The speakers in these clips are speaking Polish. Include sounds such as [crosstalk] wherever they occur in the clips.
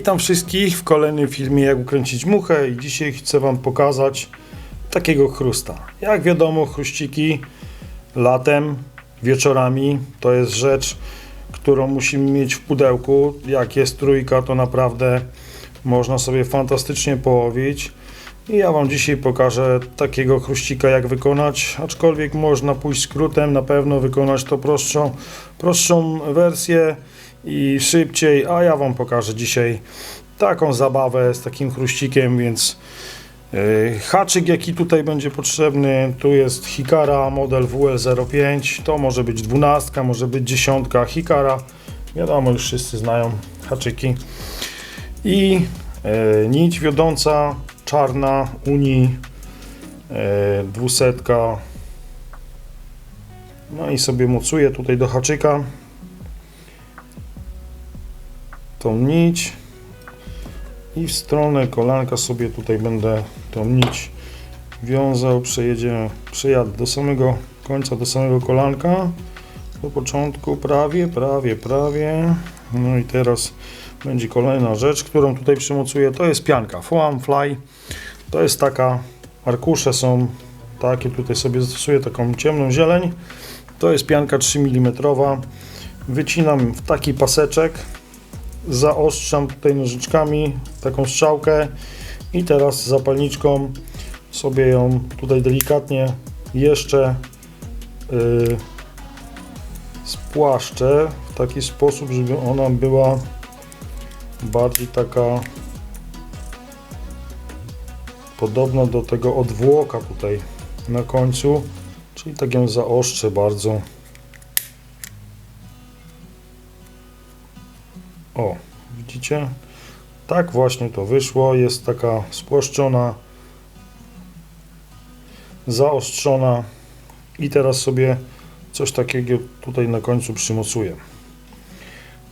Witam wszystkich w kolejnym filmie jak ukręcić muchę i dzisiaj chcę Wam pokazać takiego chrusta. Jak wiadomo chruściki latem, wieczorami to jest rzecz, którą musimy mieć w pudełku. Jak jest trójka to naprawdę można sobie fantastycznie połowić. I ja Wam dzisiaj pokażę takiego chruścika jak wykonać, aczkolwiek można pójść skrótem, na pewno wykonać to prostszą, prostszą wersję i szybciej, a ja Wam pokażę dzisiaj taką zabawę z takim chruścikiem, więc yy, haczyk jaki tutaj będzie potrzebny, tu jest Hikara model WL05, to może być 12, może być 10 Hikara, wiadomo już wszyscy znają haczyki. I yy, nić wiodąca czarna Unii yy, 200 no i sobie mocuję tutaj do haczyka tą nić i w stronę kolanka sobie tutaj będę tą nić wiązał, przejedzie, przejadę do samego końca, do samego kolanka. Do początku, prawie, prawie, prawie. No i teraz będzie kolejna rzecz, którą tutaj przymocuję, to jest pianka. Foam Fly. To jest taka, arkusze są takie, tutaj sobie zastosuję taką ciemną zieleń. To jest pianka 3 mm wycinam w taki paseczek zaostrzam tutaj nożyczkami taką strzałkę i teraz zapalniczką sobie ją tutaj delikatnie jeszcze yy, spłaszczę w taki sposób, żeby ona była bardziej taka podobna do tego odwłoka tutaj na końcu, czyli tak ją zaostrzę bardzo. O, widzicie? Tak właśnie to wyszło. Jest taka spłaszczona, zaostrzona i teraz sobie coś takiego tutaj na końcu przymocuję.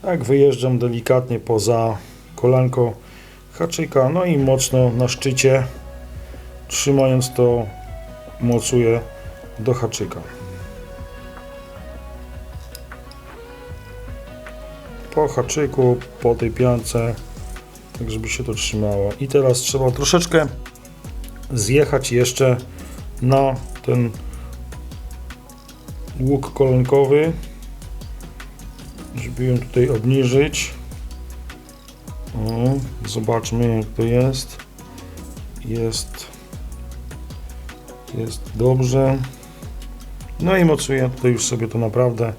Tak wyjeżdżam delikatnie poza kolanko haczyka, no i mocno na szczycie trzymając to mocuję do haczyka. Po haczyku, po tej piance, tak żeby się to trzymało. I teraz trzeba troszeczkę zjechać jeszcze na ten łuk kolonkowy, żeby ją tutaj obniżyć. O, zobaczmy jak to jest. Jest jest dobrze. No i mocuję tutaj już sobie to naprawdę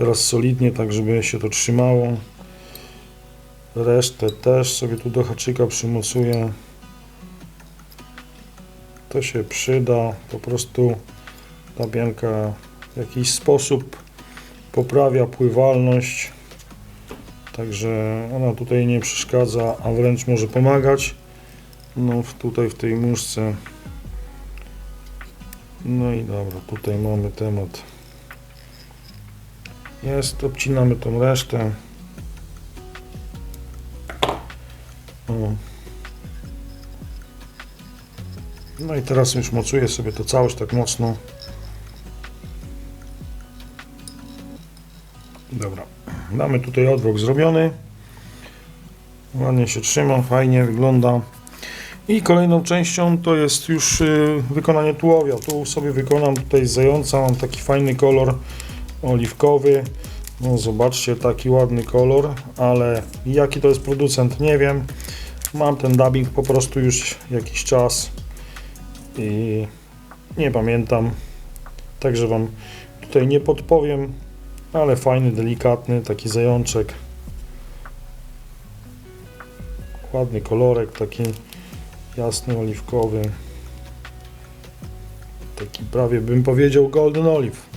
teraz solidnie, tak żeby się to trzymało. Resztę też sobie tu do haczyka przymocuję. To się przyda, po prostu ta pianka w jakiś sposób poprawia pływalność. Także ona tutaj nie przeszkadza, a wręcz może pomagać. No tutaj w tej muszce. No i dobra, tutaj mamy temat. Jest, obcinamy tą resztę. O. No i teraz już mocuję sobie to całość tak mocno. Dobra, mamy tutaj odwrót zrobiony. Ładnie się trzyma, fajnie wygląda. I kolejną częścią to jest już y, wykonanie tułowia. Tu sobie wykonam tutaj z zająca, mam taki fajny kolor oliwkowy. No zobaczcie, taki ładny kolor, ale jaki to jest producent nie wiem. Mam ten dubbing po prostu już jakiś czas i nie pamiętam. Także Wam tutaj nie podpowiem, ale fajny, delikatny, taki zajączek. Ładny kolorek, taki jasny, oliwkowy. Taki prawie bym powiedział golden olive.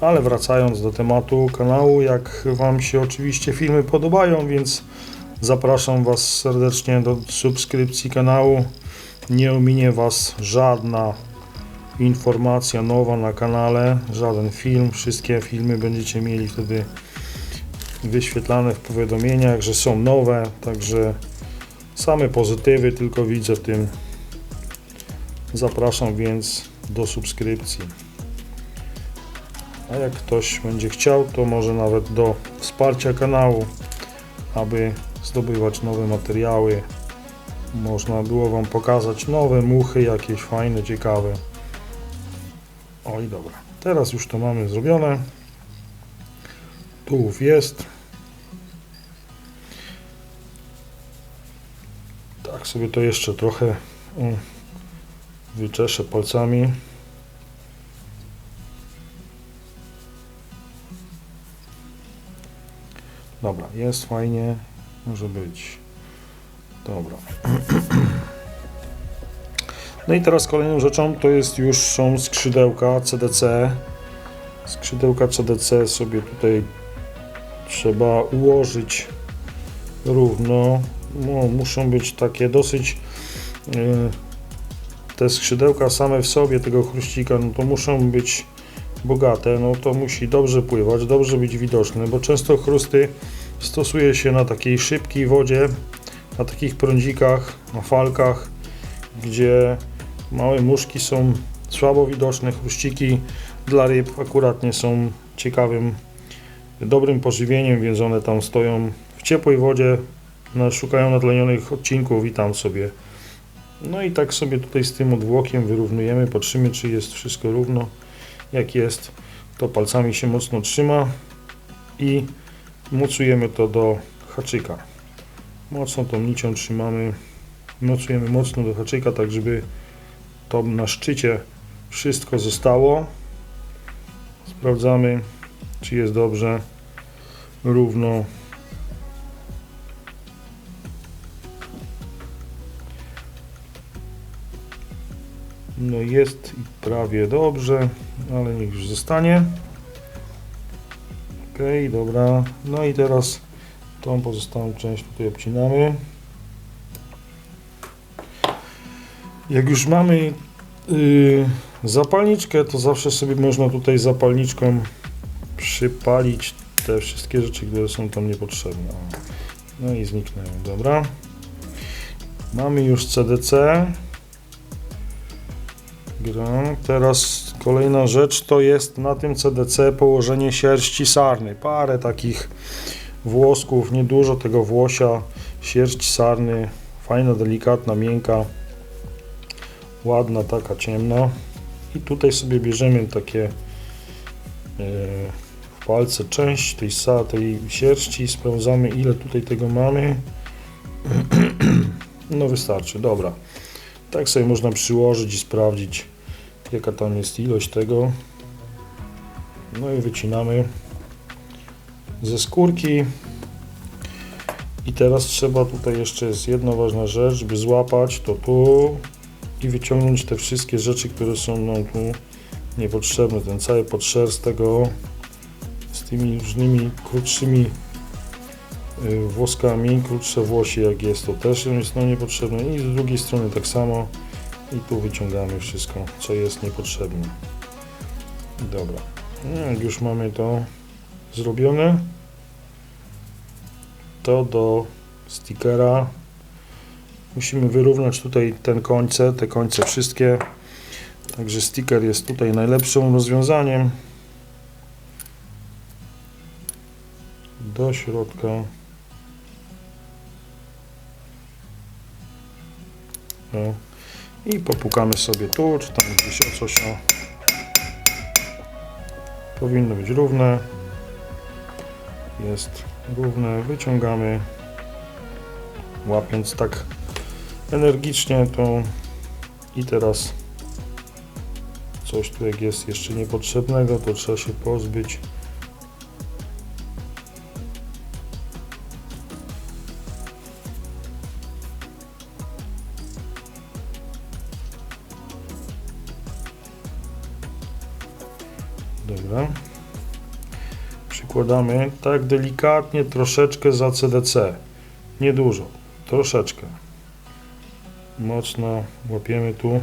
Ale wracając do tematu kanału, jak Wam się oczywiście filmy podobają, więc zapraszam Was serdecznie do subskrypcji kanału. Nie ominie Was żadna informacja nowa na kanale, żaden film. Wszystkie filmy będziecie mieli wtedy wyświetlane w powiadomieniach, że są nowe, także same pozytywy tylko widzę w tym. Zapraszam więc do subskrypcji. A jak ktoś będzie chciał, to może nawet do wsparcia kanału, aby zdobywać nowe materiały. Można było Wam pokazać nowe muchy, jakieś fajne, ciekawe. O i dobra. Teraz już to mamy zrobione. Tułów jest. Tak sobie to jeszcze trochę o, wyczeszę palcami. Dobra, jest fajnie. Może być. Dobra. [clears throat] No i teraz kolejną rzeczą to jest już są skrzydełka CDC. Skrzydełka CDC sobie tutaj trzeba ułożyć równo. No, muszą być takie dosyć yy, te skrzydełka same w sobie tego chruścika, no to muszą być bogate, no to musi dobrze pływać, dobrze być widoczne, bo często chrusty stosuje się na takiej szybkiej wodzie, na takich prądzikach, na falkach, gdzie małe muszki są słabo widoczne, chruściki dla ryb akurat nie są ciekawym, dobrym pożywieniem, więc one tam stoją w ciepłej wodzie, szukają natlenionych odcinków i tam sobie. No i tak sobie tutaj z tym odwłokiem wyrównujemy, patrzymy czy jest wszystko równo. Jak jest, to palcami się mocno trzyma i mocujemy to do haczyka. Mocno tą nicią trzymamy, mocujemy mocno do haczyka, tak żeby to na szczycie wszystko zostało. Sprawdzamy, czy jest dobrze, równo. No jest prawie dobrze, ale niech już zostanie. Ok, dobra. No i teraz tą pozostałą część tutaj obcinamy. Jak już mamy yy, zapalniczkę, to zawsze sobie można tutaj zapalniczką przypalić te wszystkie rzeczy, które są tam niepotrzebne. No i zniknęły, dobra. Mamy już CDC. Teraz kolejna rzecz to jest na tym CDC położenie sierści sarny. Parę takich włosków, niedużo tego włosia, sierść sarny, fajna, delikatna, miękka, ładna, taka ciemna. I tutaj sobie bierzemy takie e, w palce część tej, sa- tej sierści, sprawdzamy ile tutaj tego mamy. [clears throat] No wystarczy, dobra. Tak sobie można przyłożyć i sprawdzić jaka tam jest ilość tego. No i wycinamy ze skórki. I teraz trzeba tutaj jeszcze jest jedna ważna rzecz, by złapać to tu i wyciągnąć te wszystkie rzeczy, które są nam tu niepotrzebne. Ten cały podszerz tego z tymi różnymi krótszymi y, włoskami, krótsze włosie jak jest, to też jest nam niepotrzebne. I z drugiej strony tak samo i tu wyciągamy wszystko, co jest niepotrzebne. Dobra, no, jak już mamy to zrobione, to do stickera musimy wyrównać tutaj ten końce, te końce wszystkie. Także sticker jest tutaj najlepszym rozwiązaniem. Do środka. O. I popukamy sobie tu, czy tam gdzieś o coś o. Powinno być równe. Jest równe. Wyciągamy. Łapiąc tak energicznie to i teraz coś tu jak jest jeszcze niepotrzebnego, to trzeba się pozbyć. Przykładamy tak delikatnie, troszeczkę za CDC. Niedużo, troszeczkę. Mocno łapiemy tu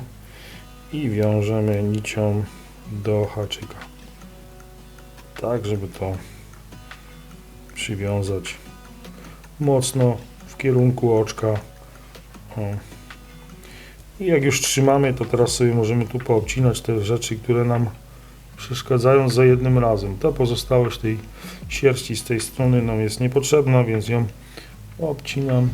i wiążemy nicią do haczyka. Tak, żeby to przywiązać mocno w kierunku oczka. O. I jak już trzymamy, to teraz sobie możemy tu poobcinać te rzeczy, które nam przeszkadzają za jednym razem. Ta pozostałość tej sierści z tej strony nam jest niepotrzebna, więc ją Obcinam.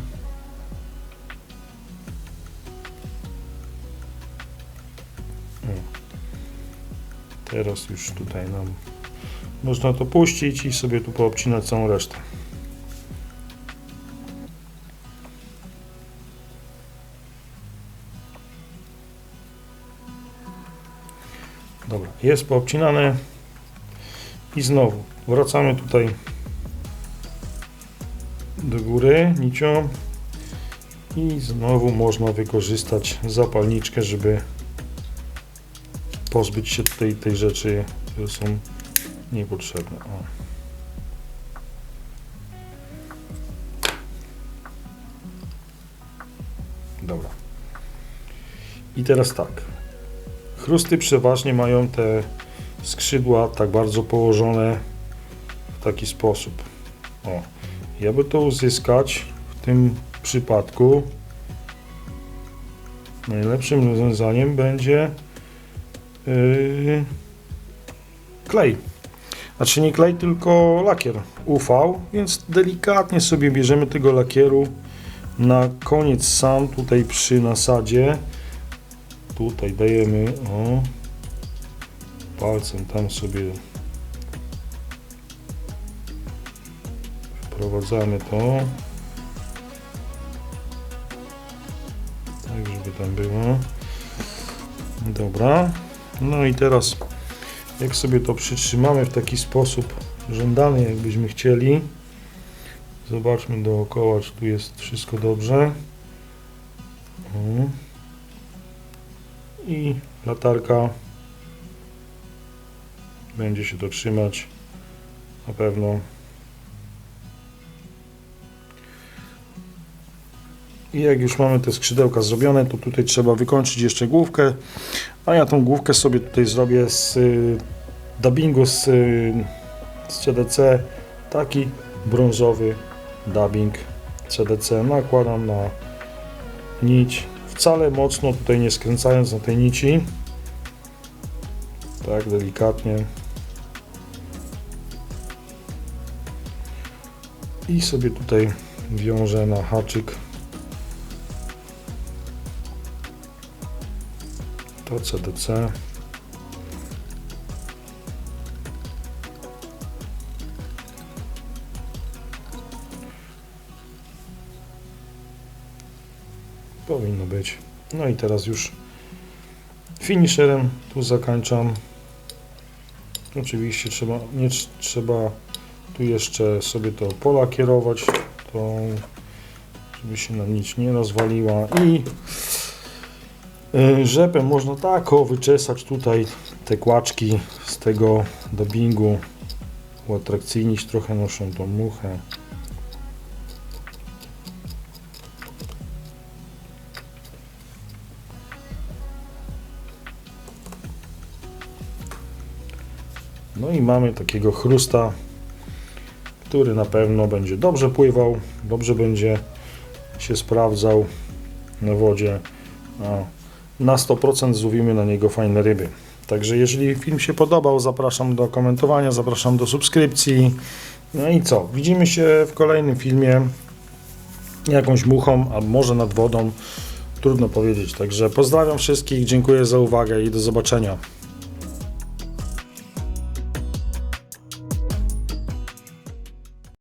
Teraz już tutaj nam można to puścić i sobie tu poobcinać całą resztę. Jest poobcinane i znowu wracamy tutaj do góry nicią i znowu można wykorzystać zapalniczkę, żeby pozbyć się tutaj tej rzeczy, które są niepotrzebne. O. Dobra. I teraz tak. Chrusty przeważnie mają te skrzydła tak bardzo położone w taki sposób. O. Aby to uzyskać w tym przypadku najlepszym rozwiązaniem będzie yy, klej. Znaczy nie klej, tylko lakier UV, więc delikatnie sobie bierzemy tego lakieru na koniec sam tutaj przy nasadzie. Tutaj dajemy o palcem tam sobie wprowadzamy to. Tak żeby tam było. Dobra. No i teraz jak sobie to przytrzymamy w taki sposób żądany jakbyśmy chcieli? Zobaczmy dookoła czy tu jest wszystko dobrze. O. i latarka będzie się to trzymać na pewno I jak już mamy te skrzydełka zrobione, to tutaj trzeba wykończyć jeszcze główkę. A ja tą główkę sobie tutaj zrobię z y, dubbingu z, y, z CDC. Taki brązowy dubbing CDC. Nakładam na nić. Wcale mocno tutaj nie skręcając na tej nici. Tak delikatnie. I sobie tutaj wiążę na haczyk to CDC. Powinno być. No i teraz już finisherem tu zakończam. Oczywiście trzeba, nie trz- trzeba tu jeszcze sobie to polakierować, to żeby się nam nic nie rozwaliła i Y, Rzepem można tak o wyczesać tutaj te kłaczki z tego dubbingu, uatrakcyjnić trochę noszą tą muchę. No i mamy takiego chrusta, który na pewno będzie dobrze pływał, dobrze będzie się sprawdzał na wodzie. Na 100% złowimy na niego fajne ryby. Także jeżeli film się podobał, zapraszam do komentowania, zapraszam do subskrypcji. No i co? Widzimy się w kolejnym filmie jakąś muchą, a może nad wodą. Trudno powiedzieć. Także pozdrawiam wszystkich, dziękuję za uwagę i do zobaczenia.